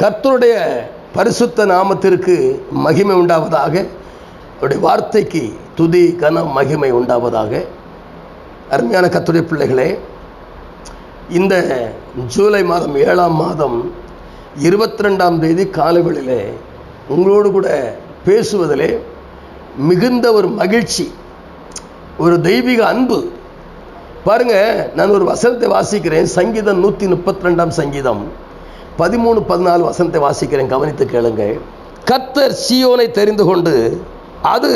கர்த்தருடைய பரிசுத்த நாமத்திற்கு மகிமை உண்டாவதாக அவருடைய வார்த்தைக்கு துதி கனம் மகிமை உண்டாவதாக. அருமையான கத்துடைய பிள்ளைகளே இந்த ஜூலை மாதம் ஏழாம் மாதம் இருபத்தி ரெண்டாம் தேதி காலவெளியிலே உங்களோடு கூட பேசுவதிலே மிகுந்த ஒரு மகிழ்ச்சி ஒரு தெய்வீக அன்பு. பாருங்க நான் ஒரு வசனத்தை வாசிக்கிறேன். சங்கீதம் நூற்றி முப்பத்தி ரெண்டாம் சங்கீதம். பதிமூணு பதினாலு வசனத்தை வாசிக்கிறேன். கவனித்து கேளுங்க கத்தர் சியோனை தெரிந்து கொண்டு அது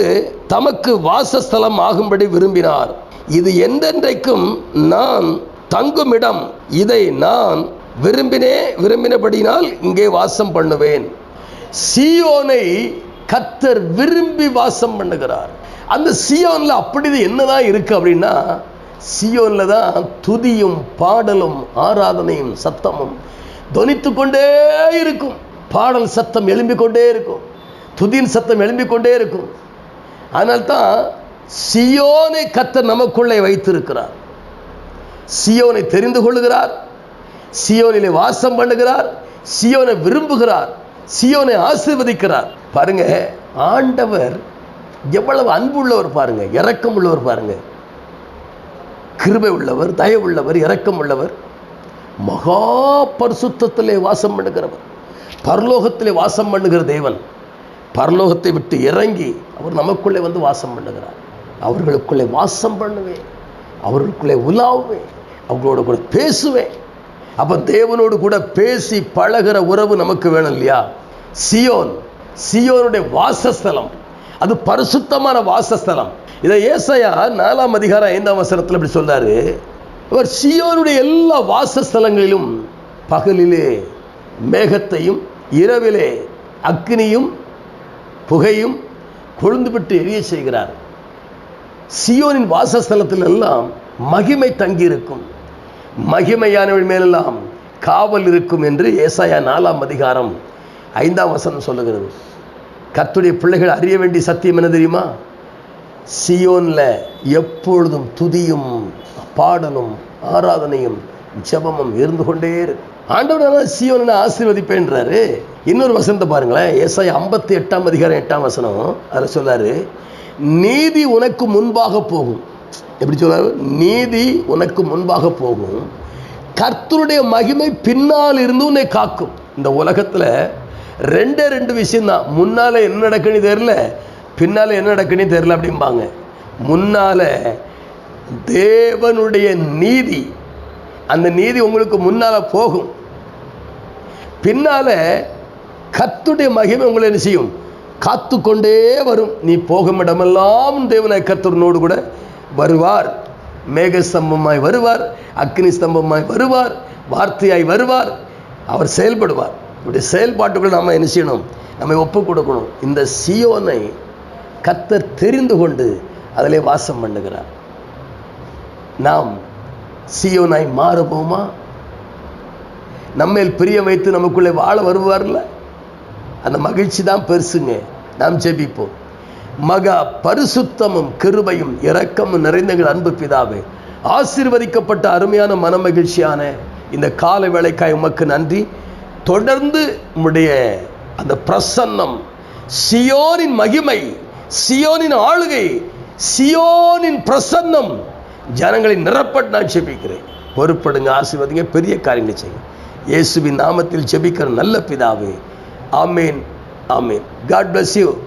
தமக்கு வாசஸ்தலம் ஆகும்படி விரும்பினார். இது எந்தென்றைக்கும் நான் தங்குமிடம் இதை நான் விரும்பினே விரும்பினபடினால் இங்கே வாசம் பண்ணுவேன். சியோனை கத்தர் விரும்பி வாசம் பண்ணுகிறார். அந்த சியோன்ல அப்படி என்னதான் இருக்கு அப்படின்னா சியோன்ல தான் துதியும் பாடலும் ஆராதனையும் சத்தமும் தொனித்து கொண்டே இருக்கும். பாடல் சத்தம் எழும்பிக் கொண்டே இருக்கும். துதியின் சத்தம் எழும்பிக் கொண்டே இருக்கும். அதனால்தான் சியோனை கத்த நமக்குள்ளே வைத்திருக்கிறார். சியோனை தெரிந்து கொள்ளுகிறார். சியோனிலே வாசம் பண்ணுகிறார். சியோனை விரும்புகிறார். சியோனை ஆசீர்வதிக்கிறார். பாருங்க ஆண்டவர் எவ்வளவு அன்புள்ளவர் பாருங்க இறக்கம் உள்ளவர் பாருங்க. கிருபை உள்ளவர் தயவுள்ளவர் உள்ளவர் உள்ளவர். மகா பரிசுத்தத்திலே வாசம் பண்ணுகிறவர். பரலோகத்திலே வாசம் பண்ணுகிற தேவன். பரலோகத்தை விட்டு இறங்கி அவர் நமக்குள்ளே வந்து வாசம் பண்ணுகிறார். அவர்களுக்குள்ளே வாசம் பண்ணுவேன். அவர்களுக்குள்ளே உலாவுவேன். அவங்களோட கூட பேசுவேன். அப்போ தேவனோடு கூட பேசி பழகிற உறவு நமக்கு வேணும் இல்லையா? சியோன். சியோனுடைய வாசஸ்தலம். அது பரிசுத்தமான வாசஸ்தலம். இதை ஏசையா நாலாம் அதிகாரம் ஐந்தாம் வசனத்தில் இப்படி சொல்றாரு. அவர் சியோனுடைய எல்லா வாசஸ்தலங்களிலும் பகலிலே மேகத்தையும் இரவிலே அக்னியும் புகையும் கொழுந்து விட்டு எரிய செய்கிறார். சியோனின் வாசஸ்தலத்தில் எல்லாம் மகிமை தங்கியிருக்கும். மகிமையானவள் மேலெல்லாம் காவல் இருக்கும் என்று ஏசாயா நாலாம் அதிகாரம் ஐந்தாம் வசனம் சொல்லுகிறது. கத்துடைய பிள்ளைகள் அறிய வேண்டிய சத்தியம் என்ன தெரியுமா? சியோன்ல எப்பொழுதும் துதியும் பாடலும் ஆராதனையும் ஜெபமும் இருந்து கொண்டே இருக்கும் ஆண்டவர் சீவனை ஆசீர்வதிப்பேன்றாரு. இன்னொரு வசனத்தை பாருங்களேன். எஸ்ஐ ஐம்பத்தி எட்டாம் அதிகாரம் எட்டாம் வசனம். அதில் சொல்லாரு நீதி உனக்கு முன்பாக போகும். எப்படி சொல்றாரு? நீதி உனக்கு முன்பாக போகும். கர்த்தருடைய மகிமை பின்னால் இருந்து உன்னை காக்கும். இந்த உலகத்தில் ரெண்டே ரெண்டு விஷயம்தான். முன்னால என்ன நடக்குன்னு தெரியல பின்னால என்ன நடக்குன்னு தெரியல அப்படிம்பாங்க. முன்னால தேவனுடைய நீதி. அந்த நீதி உங்களுக்கு முன்னால போகும். பின்னால கத்துடைய மகிமை உங்களை என்ன செய்யும்? காத்து கொண்டே வரும். நீ போகும் இடமெல்லாம் தேவனை கத்தரனோடு கூட வருவார். மேக ஸ்தம்பமாய் வருவார். அக்னி ஸ்தம்பமாய் வருவார். வார்த்தையாய் வருவார். அவர் செயல்படுவார். இப்படி செயல்பாட்டுக்குள்ள நாம் என்ன செய்யணும்? நம்ம ஒப்பு கொடுக்கணும். இந்த சியோனை கத்தர் தெரிந்து கொண்டு அதிலே வாசம் பண்ணுகிறார். நாம் சியோனாய் மாறுபோமா நம்மேல் பிரிய வைத்து நமக்குள்ளே வாழ வருவார்ல? அந்த மகிழ்ச்சி தான் பெருசுங்க. நாம் ஜெபிப்போம். மகா பரிசுத்தமும் கிருபையும் இரக்கமும் நிறைந்தங்கள் அன்பு பிதாவே ஆசீர்வதிக்கப்பட்ட அருமையான மனமகிழ்ச்சியான இந்த கால வேலைக்காய் உமக்கு நன்றி. தொடர்ந்து உம்முடைய அந்த பிரசன்னம் சியோனின் மகிமை சியோனின் ஆளுகை சியோனின் பிரசன்னம் ஜனங்களை நிரப்பட்டு நான் ஜெபிக்கிறேன். பொறுப்படுங்க ஆசீர்வதிங்க பெரிய காரியங்களை செய்யும் இயேசுவின் நாமத்தில் ஜெபிக்கிற நல்ல பிதாவே. ஆமேன் ஆமேன். God bless you